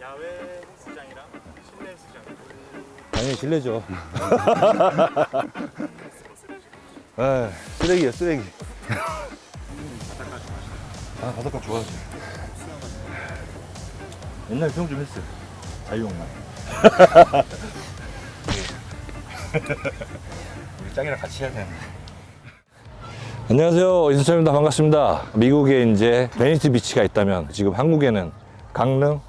야외 헬스장이랑 실내 헬스장 당연히 실내죠. 에 쓰레기야 쓰레기. 아 바닷가 좋아하지. 옛날 수영 좀 했어. 자유형만. 우리 짱이랑 같이 해야 되는데. 안녕하세요 이순철입니다 반갑습니다 미국에 이제 베니스 비치가 있다면 지금 한국에는 강릉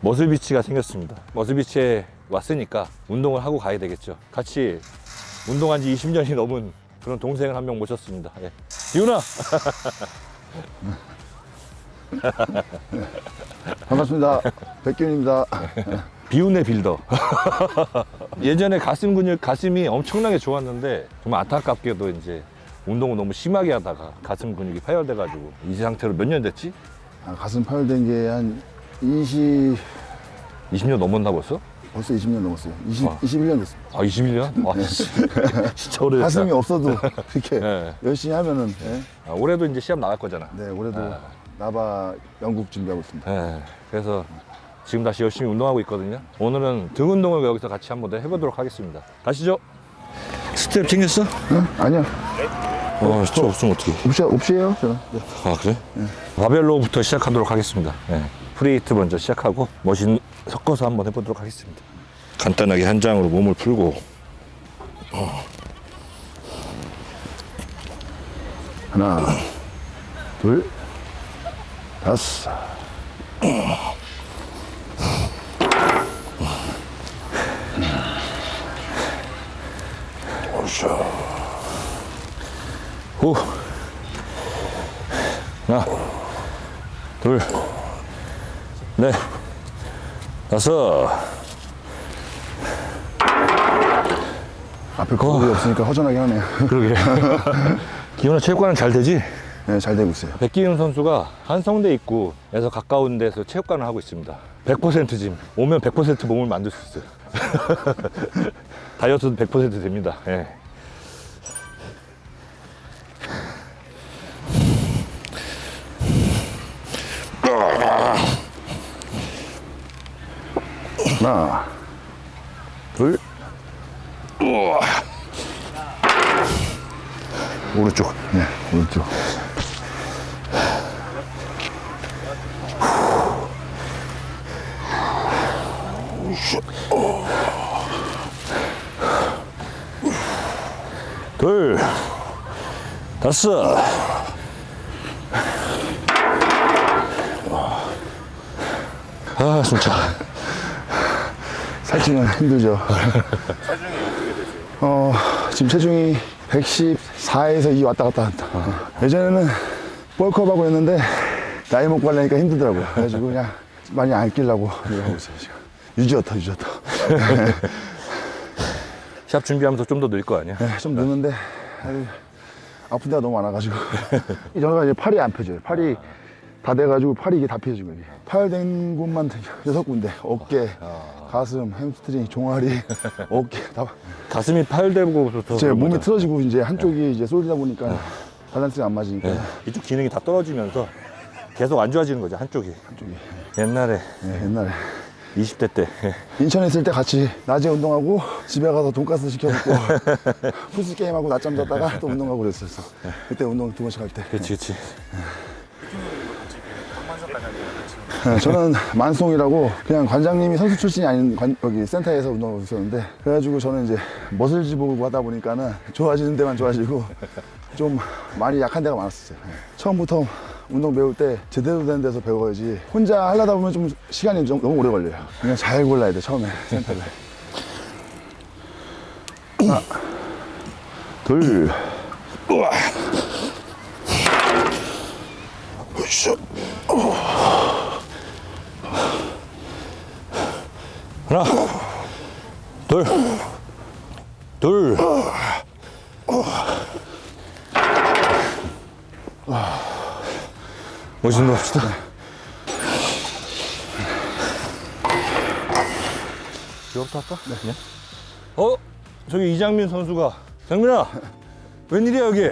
머슬 비치가 생겼습니다 머슬 비치에 왔으니까 운동을 하고 가야 되겠죠 같이 운동한 지 20년이 넘은 그런 동생을 한 명 모셨습니다 예. 지훈아 반갑습니다. 백균입니다. 비운의 빌더 예전에 가슴 근육 가슴이 엄청나게 좋았는데 정말 안타깝게도 이제 운동을 너무 심하게 하다가 가슴 근육이 파열돼 가지고 이 상태로 몇 년 됐지? 아, 가슴 파열된 게한 20, 20년 넘었나 벌써? 벌써 20년 넘었어요. 20, 어. 21년 됐습니다. 아 21년? 와 씨. 진짜 오래됐다 가슴이 없어도 그렇게 예. 열심히 하면은, 예? 아, 올해도 이제 시합 나갈 거잖아 네, 올해도 아. 나바 영국 준비하고 있습니다. 예. 그래서 지금 다시 열심히 운동하고 있거든요 오늘은 등 운동을 여기서 같이 한번 더 해보도록 하겠습니다 가시죠 스텝 챙겼어? 응? 아니요. 어 진짜 없으면 어떡해 옵시, 옵시에요, 저는. 네. 아 그래? 바벨로부터 시작하도록 하겠습니다. 예. 프리히트 먼저 시작하고 머신 섞어서 한번 해보도록 하겠습니다. 간단하게 한 장으로 몸을 풀고 하나, 둘, 다섯. 후 하나 둘 넷, 다섯 앞에 거울이 없으니까 허전하게 하네요. 그러게 기훈아 체육관은 잘 되지? 네, 잘 되고 있어요. 백기훈 선수가 한성대 입구에서 가까운 데서 체육관을 하고 있습니다 100%짐 오면 100% 몸을 만들 수 있어요 다이어트도 100% 됩니다 예. 하나, 둘, 오른쪽 네, 오른쪽. 둘, 다섯. 아, 숨차. 살찌면 힘들죠. 어, 지금 체중이 114에서 2 왔다 갔다 한다. 예전에는 볼컵하고 했는데 나이 먹고 하려니까 힘들더라고요. 그래가지고 그냥 많이 안 끼려고 노력하고 있어요, 지금. 유지어터, 유지어터. 시합 준비하면서 좀 더 늘 거 아니야? 네, 좀 늦는데 아유, 아픈 데가 너무 많아가지고 저는 이제 팔이 안 펴져요. 팔이 다 돼가지고 팔이 이게 다 펴진 거예요. 파열된 곳만 여섯 군데 어깨, 가슴, 햄스트링, 종아리, 어깨 다. 가슴이 파열되고부터. 제 몸이 틀어지고 이제 한쪽이 이제 쏠리다 보니까 밸런스가 안 맞으니까 네. 이쪽 기능이 다 떨어지면서 계속 안 좋아지는 거죠, 한쪽이. 한쪽이 옛날에 네, 옛날에 20대 때. 인천에 있을 때 같이 낮에 운동하고 집에 가서 돈가스 시켜 먹고 풀스 게임하고 낮잠 잤다가 또 운동하고 그랬었어. 그때 운동 두 번씩 할 때. 그렇지, 그렇지. 네, 저는 만송이라고 그냥 관장님이 선수 출신이 아닌 관- 여기 센터에서 운동하고 있었는데 그래가지고 저는 이제 머슬 지 보고 하다 보니까는 좋아지는 데만 좋아지고 좀 많이 약한 데가 많았었어요. 네. 처음부터 운동 배울 때 제대로 된 데서 배워야지 혼자 하려다 보면 좀 시간이 좀 너무 오래 걸려요. 그냥 잘 골라야 돼 처음에 센터를. 하나, 둘, 하나, 둘, 둘. 멋있는 거 합시다. 이거부터 할까? 네. 어? 저기 이장민 선수가. 장민아! 웬일이야, 여기?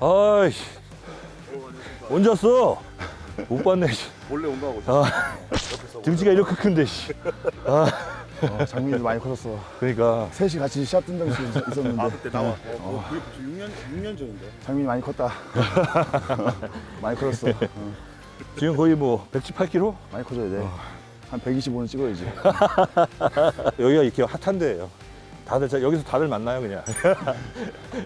아이씨. 언제 왔어? 못 봤네. 씨. 몰래 운동하고 있어요. 아, 옆에 등치가 이렇게 큰데, 씨. 아, 어, 장민이도 많이 컸었어. 그러니까. 셋이 같이 시합 뛴 적이 있- 있었는데. 아 그때 나와. 어, 그게 벌써 6년 6년 전인데. 장민이 많이 컸다. 많이 커졌어. 어, 지금 거의 뭐 118kg? 많이 커져야 돼. 한 125는 찍어야지. 여기가 이렇게 핫한 데예요. 다들 저 여기서 다들 만나요 그냥.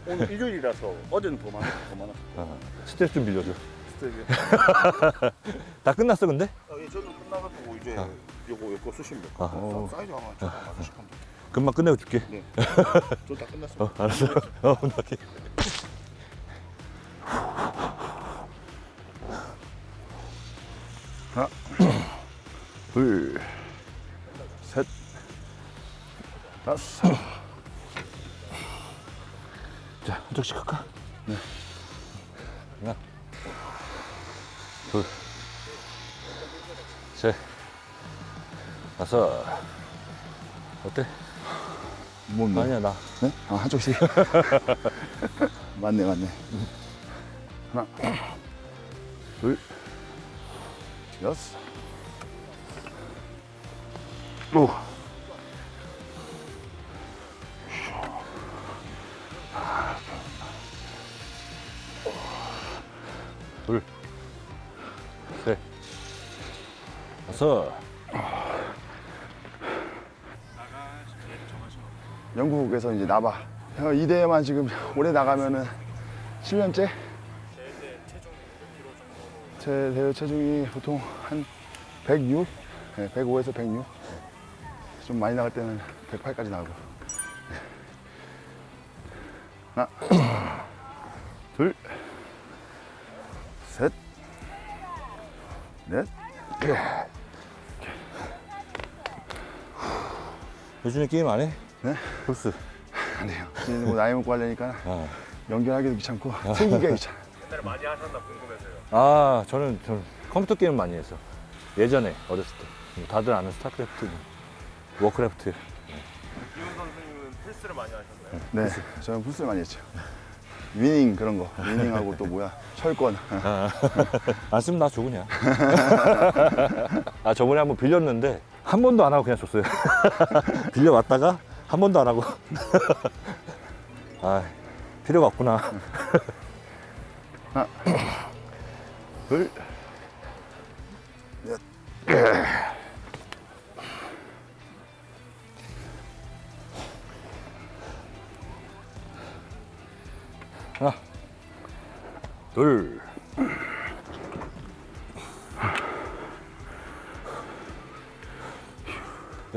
오늘 일요일이라서 어제는 더 많아 더 많아. 어, 스텝 좀 빌려줘. 스텝이. 다 끝났어 근데? 아, 예, 저는 끝나가지고 이제 아. 요거 요거 쓰시면 될 아. 것 같아요. 사이즈 하나 잠깐 맞으시면 돼요. 금방 끝내고 줄게. 네. 저다 끝났어요. 어, 알았어. 어, 나게. 하나, 둘, 셋, 다섯. 자, 한 쪽씩 할까? 네. 하나, 둘, 셋, 다섯. 어때? 뭔데? 아니야 나. 네? 아, 한쪽씩. 맞네, 맞네. 하나, 둘, 여섯. 오. 둘, 다섯. 영국에서 이제 나봐. 어, 이 대회만 지금 올해 나가면은 7년째? 제대 체중 몇 킬로 정도? 제 대회 체중이 보통 한 106? 네, 105에서 106. 좀 많이 나갈 때는 108까지 나가고. 하나, 둘, 셋, 넷. 요즘에 게임 안 해? 네? 플스. 안 해요. 이제 뭐 나이 먹고 하려니까 아. 연결하기도 귀찮고 챙기기가 귀찮아. 옛날에 많이 하셨나 궁금해서요. 아, 저는, 저는 컴퓨터 게임 많이 했어. 예전에 어렸을 때. 다들 아는 스타크래프트, 워크래프트. 이훈 선생님은 헬스를 많이 하셨나요? 네, 저는 풀스를 많이 했죠. 위닝 그런 거. 위닝하고 또 뭐야? 철권. 안 쓰면 나 줘, 그냥. 아, 저번에 한번 빌렸는데, 한 번도 안 하고 그냥 줬어요. 빌려왔다가, 한 번도 안 하고. 아, 필요가 없구나. 하나, 둘, 넷. 하나, 둘.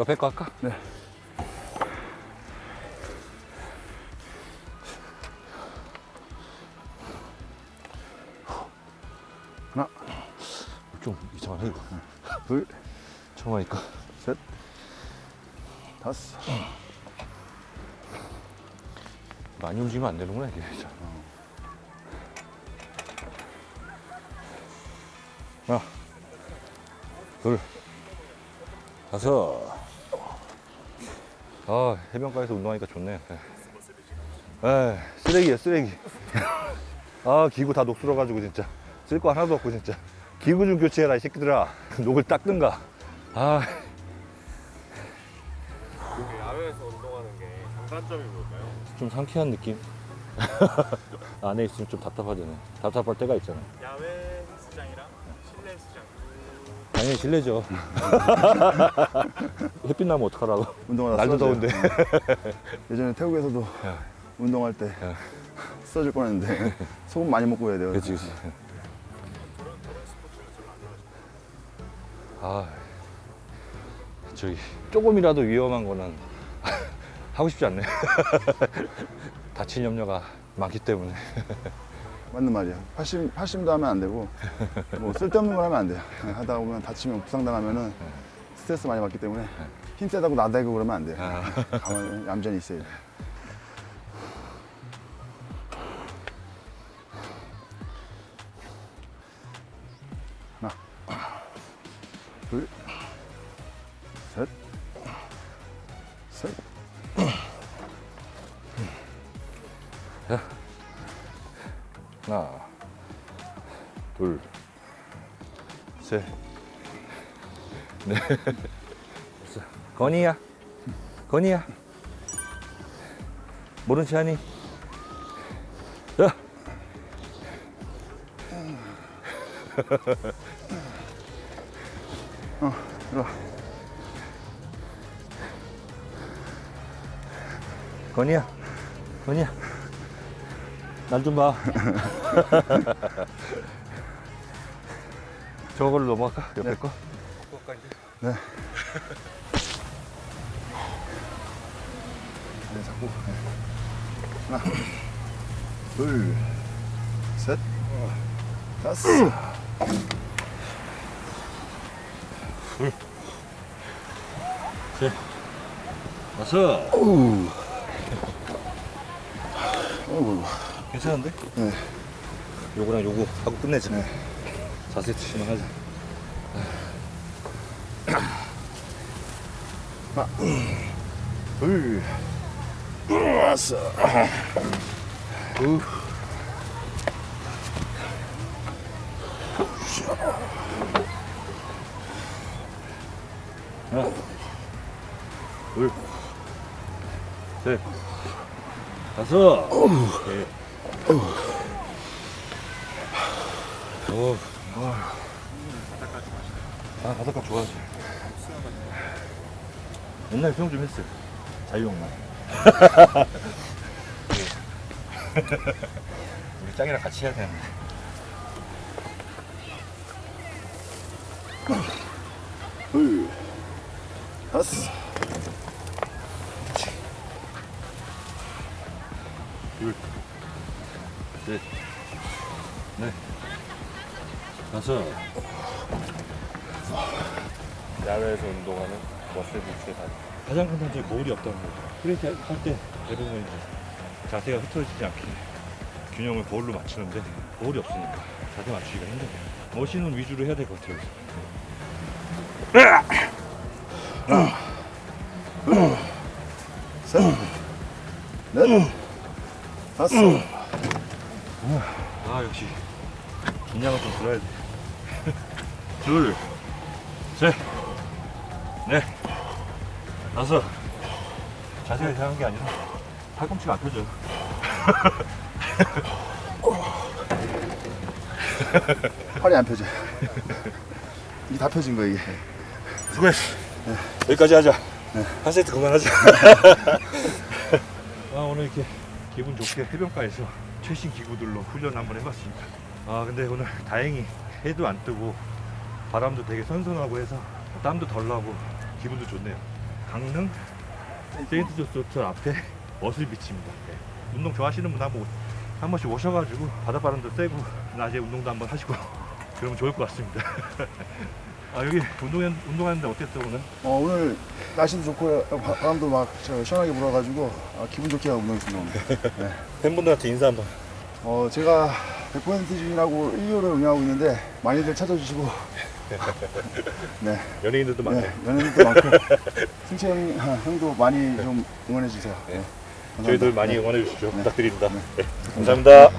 옆에 거 할까? 네. 하나, 좀 이상하네, 이거. 둘, 처음 하니까. 셋, 다섯. 많이 움직이면 안 되는구나, 이게. 진짜. 하나, 둘, 다섯. 아, 해변가에서 운동하니까 좋네. 에, 쓰레기야, 쓰레기. 아, 기구 다 녹슬어가지고, 진짜. 쓸 거 하나도 없고, 진짜. 기구 좀 교체해라, 이 새끼들아. 녹을 닦든가. 아, 여기 야외에서 운동하는 게 장단점이 뭘까요? 좀 상쾌한 느낌? 안에 있으면 좀 답답하잖아요. 답답할 때가 있잖아. 야외 당연히 실내죠. 햇빛 나면 어떡하라고. 운동하다 날도. 더운데. 예전에 태국에서도 운동할 때 야. 쓰러질 뻔했는데 소금 많이 먹고 해야 돼요. 그렇지, 그렇지. 아, 저기 조금이라도 위험한 거는 하고 싶지 않네. 다친 염려가 많기 때문에. 맞는 말이야. 팔심, 팔심도 하면 안 되고, 뭐 쓸데없는 걸 하면 안 돼요. 하다 보면 다치면 부상당하면은 스트레스 많이 받기 때문에 힘 세다고 나대고 그러면 안 돼요. 가만히 얌전히 있어야 돼. 하 둘, 셋, 네. 건이야. 건이야. 모른 체 하니? 자. 어, 들어와. 건이야. 건이야. 날 좀 봐. 저걸로 넘어갈까? 옆에 거? 네. 네, 잡고. 네. 하나, 둘, 셋, 다섯. 셋. 다섯. 어우. 어우. 괜찮은데? 네. 요거랑 요거 하고 끝내자. 네. 4세트씩만 하자. 하나, 둘, 왔어. 우. 하나, 둘, 셋, 다섯. 오케이. 오. 아, 바닷가 좋아하지. 옛날 수영 좀 했어요. 자유형만. 우리 짱이랑 같이 해야 되는데. 둘, 다섯. 둘, 셋, 넷, 다섯. 야외에서 운동하는 머슬 부츠의 다리. 가장 큰 단점이 거울이 없다는 거죠. 프린트 할때 대부분 이제 자세가 흐트러지지 않게 균형을 거울로 맞추는데 거울이 없으니까 자세 맞추기가 힘들어요. 머신은 위주로 해야 될 것 같아요. 셋, 넷, 다섯. 아 역시 긴장을 좀 들어야 돼. 둘, 셋, 넷, 다섯. 자세가 이상한 게 아니라 팔꿈치가 안 펴져. 팔이 안 펴져. 이게 다 펴진 거야, 이게. 수고했어. 여기까지 하자. 한 세트 그만하자. 아, 오늘 이렇게 기분 좋게 해변가에서 최신 기구들로 훈련 한번 해봤습니다. 아, 근데 오늘 다행히 해도 안 뜨고 바람도 되게 선선하고 해서 땀도 덜 나고 기분도 좋네요. 강릉 세인트 조스 호텔 앞에 머슬 비치입니다. 네. 운동 좋아하시는 분 한번 오- 한 번씩 오셔가지고 바닷바람도 쐬고 낮에 운동도 한번 하시고 그러면 좋을 것 같습니다. 아 여기 운동 운동하는데 어땠어 오늘? 어, 오늘 날씨도 좋고 바- 바람도 막 저, 시원하게 불어가지고 아, 기분 좋게 하고 운동했습니다. 오늘. 팬분들한테 인사 한번. 어, 제가 100% 주인하고 1위를 운영하고 있는데 많이들 찾아주시고 네, 연예인들도 많네. 네 연예인도 많고 승채 형, 형도 많이 좀 응원해 주세요. 네. 감사합니다. 저희들 많이 네. 응원해 주시죠. 부탁드립니다. 네. 감사합니다.